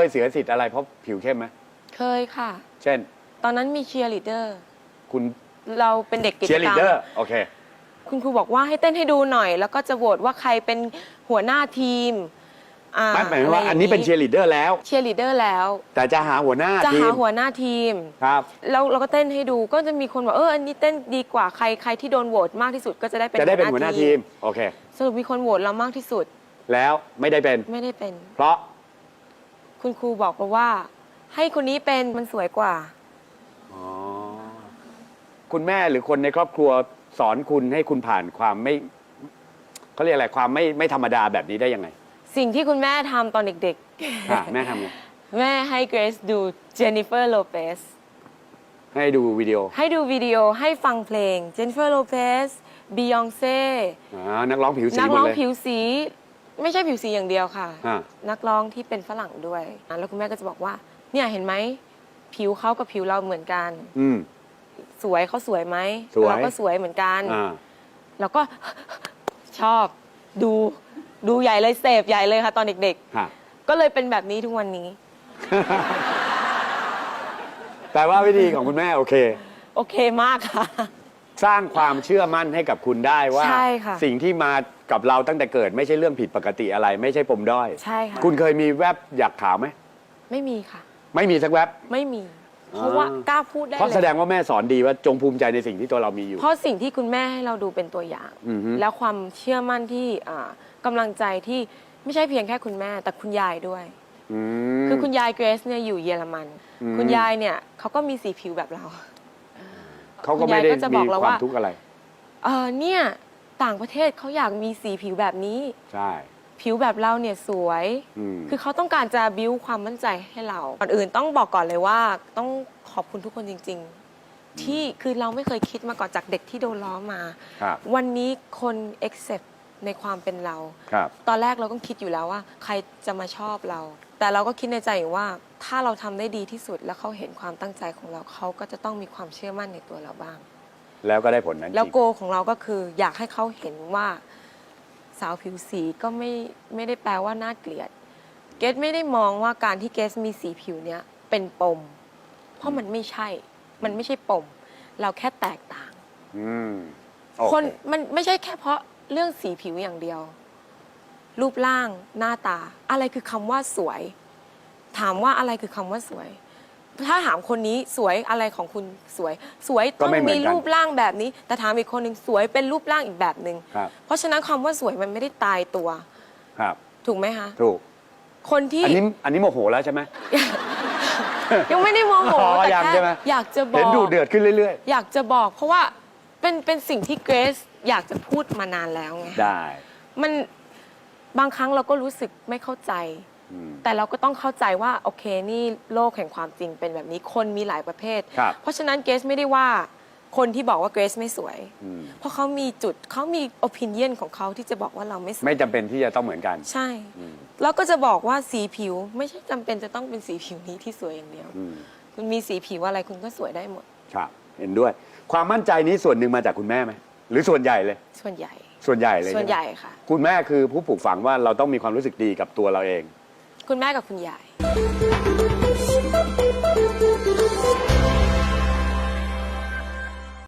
เคยเสียสิทธิ์อะไรเพราะผิวเข้มไหมเคยค่ะ เช่น ตอนนั้นมีเชียร์ลีดเดอร์ คุณเราเป็นเด็กกิจเชียร์กลีรรดมเดอร์โอเค คุณครูบอกว่าให้เต้นให้ดูหน่อย แล้วก็จะโหวตว่าใครเป็นหัวหน้าทีมอ่ไม่หมายความว่าอันนี้เป็นเชียร์ลีดเดอร์แล้ว เชียร์ลีดเดอร์แล้ว แต่จะหาหัวหน้าจะทีหามหัวหน้าทีม ครับ แล้วเราก็เต้นให้ดูก็จะมีคนบอกเอออันนี้เต้นดีกว่าใครใครที่โดนโหวตมากที่สุดก็จะได้เป็นจะได้เป็นหัวหน้าทีม โอเค สรุปมีคนโหวตเรามากที่สุดแล้วไม่ได้เป็น ไม่ได้เป็น เพราะ คุณครูบอกเราว่า ให้คนนี้เป็นมันสวยกว่า อ๋อ คุณแม่หรือคนในครอบครัวสอนคุณให้คุณผ่านความไม่เขาเรียกอะไรความไม่ไม่ธรรมดาแบบนี้ได้ยังไงสิ่งที่คุณแม่ทำตอนเด็กอะแม่ทำไงๆ แม่ให้เกรซดูเจนนิเฟอร์โลเปส ให้ดูวิดีโอให้ดูวิดีโอให้ฟังเพลงเจนนิเฟอร์โลเปสบียองเซ่ อ่านักร้องผิวสีนักหมดร้องเลย ผิวสี ไม่ใช่ผิวสีอย่างเดียวค่ะ อ่า นักร้องที่เป็นฝรั่งด้วยอะแล้วคุณแม่ก็จะบอกว่า เนี่ยเห็นไหมผิวเขากับผิวเราเหมือนกัน อืม สวยเขาสวยไหมสวย เราก็สวยเหมือนกันอ่าแล้วก็ ชอบดูดูใหญ่เลยเสพใหญ่เลยค่ะ ตอนเด็กค่ะๆ ก็เลยเป็นแบบนี้ทุกวันนี้ แต่ว่าวิธีของคุณแม่โอเค โอเคมากค่ะ สร้างความเชื่อมั่นให้กับคุณได้ว่า ใช่ค่ะสิ่งที่มากับเราตั้งแต่เกิดไม่ใช่เรื่องผิดปกติอะไร ไม่ใช่ปมด้อยใช่ค่ะ คุณเคยมีแวบอยากขาวไหมไม่มีค่ะ ไม่มีสักแวบ ไม่มีอ่าเพราะว่ากล้าพูดได้เพราะแสดเลยงว่าแม่สอนดีว่าจงภูมิใจในสิ่งที่ตัวเรามีอยู่ เพราะสิ่งที่คุณแม่ให้เราดูเป็นตัวอย่าง อือฮึ แล้วความเชื่อมั่นที่อ่ากำลังใจที่ไม่ใช่เพียงแค่คุณแม่ แต่คุณยายด้วย อืม คือคุณยายเกรซเนี่ยอยู่เยอรมัน อืม คุณยายเนี่ยเขาก็มีสีผิวแบบเรา เขาก็ไม่ได้คุณยายก็จะบมีอกเราความว่าทุกข์อะไรเออเนี่ยต่างประเทศเขาอยากมีสีผิวแบบนี้ ใช่ ผิวแบบเราเนี่ยสวย อืม คือเขาต้องการจะบิ้วความมั่นใจให้เราก่อนอื่นต้องบอกก่อนเลยว่า ต้องขอบคุณทุกคนจริง ๆ ที่คือเราไม่เคยคิดมาก่อนจากเด็กที่โดนล้อมา ครับ วันนี้คน accept ในความเป็นเรา ครับ ตอนแรกเราก็คิดอยู่แล้วว่า ใครจะมาชอบเรา แต่เราก็คิดในใจอยู่ว่าถ้าเราทำได้ดีที่สุดแล้วเขาเห็นความตั้งใจของเราเขาก็จะต้องมีความเชื่อมั่นในตัวเราบ้าง แล้วก็ได้ผลนั้นแล้วจริงโกของเราก็คืออยากให้เขาเห็นว่าสาวผิวสีก็ไม่ไม่ได้แปลว่าน่าเกลียด เกสไม่ได้มองว่าการที่เกสมีสีผิวเนี้ยเป็นปม เพราะมันไม่ใช่ มันไม่ใช่ปม เราแค่แตกต่าง อืมโอเคนมันไม่ใช่แค่เพราะ เรื่องสีผิวอย่างเดียว รูปร่างหน้าตา อะไรคือคำว่าสวย ถามว่าอะไรคือคำว่าสวย ถ้าถามคนนี้สวยอะไรของคุณสวย สวยก็ต้องไม่เหมือนมีกันรูปร่างแบบนี้ แต่ถามอีกคนหนึ่งสวยเป็นรูปร่างอีกแบบหนึ่งครับ เพราะฉะนั้นคำว่าสวยมันไม่ได้ตายตัว ครับ ถูกไหมคะ ถูก คนที่ อันนี้ อันนี้โมโหแล้วใช่ไหม ยังไม่ได้โมโหอ๋อแต่ยังแค่ใช่ไหม อยากจะบอเห็นก ดูเดือดขึ้นเรื่อย อยากจะบอกเพราะว่า เป็นเป็นสิ่งที่เกรซอยากจะพูดมานานแล้วไงๆได้ มันบางครั้งเราก็รู้สึกไม่เข้าใจ อืม แต่เราก็ต้องเข้าใจว่าโอเคนี่โลกแห่งความจริงเป็นแบบนี้คนมีหลายประเภท ครับ เพราะฉะนั้นเกรซไม่ได้ว่าคนที่บอกว่าเกรซไม่สวย อืมเพราะเขามีจุดเขามี opinion ของเขาที่จะบอกว่าเราไม่สวย ไม่จำเป็นที่จะต้องเหมือนกัน ใช่ อืม แล้วก็จะบอกว่าสีผิวไม่ใช่จำเป็นจะต้องเป็นสีผิวนี้ที่สวยอย่างเดียว อืม คุณมีสีผิวอะไรคุณก็สวยได้หมด ครับ เห็นด้วย ความมั่นใจนี้ส่วนหนึ่งมาจากคุณแม่ไหมหรือส่วนใหญ่เลย ส่วนใหญ่ ส่วนใหญ่เลยส่วนช่ไมใหญ่ค่ะ คุณแม่คือผู้ปลูกฝังว่าเราต้องมีความรู้สึกดีกับตัวเราเอง คุณแม่กับคุณยาย